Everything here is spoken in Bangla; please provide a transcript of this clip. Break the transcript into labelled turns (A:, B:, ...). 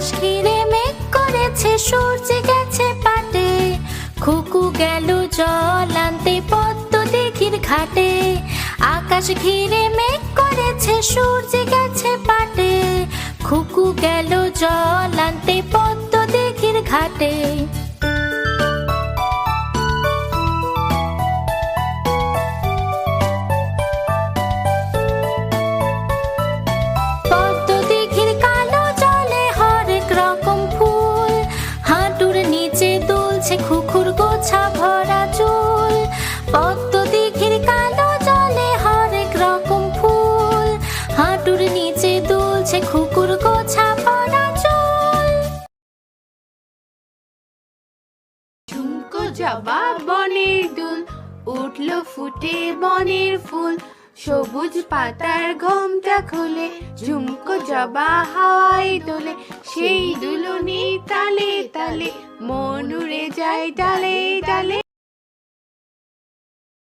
A: আকাশ ঘিরে মেঘ করেছে, সূর্য গেছে পাটে। খুকু গেল জল আনতে পদ্ম দিঘির ঘাটে। আকাশ ঘিরে মেঘ করেছে, সূর্য গেছে পাটে। খুকু গেল জল আনতে পদ্ম দুলছে খুখুর গোছা ভরা চুল। পদ্ম দিঘির কালো জলে হরেক রকম ফুল। হাঁটুর নিচে দুলছে খুকুর গোছা ভরা চুল।
B: ঝুমকো জবা বনের দুল, উঠল ফুটে বনের ফুল। সবুজ পাতার ঘোমটা খুলে ঝুমকো জবা হাওয়ায় দোলে সেই দুলনি তালে তালে মন jay, dolly, dolly.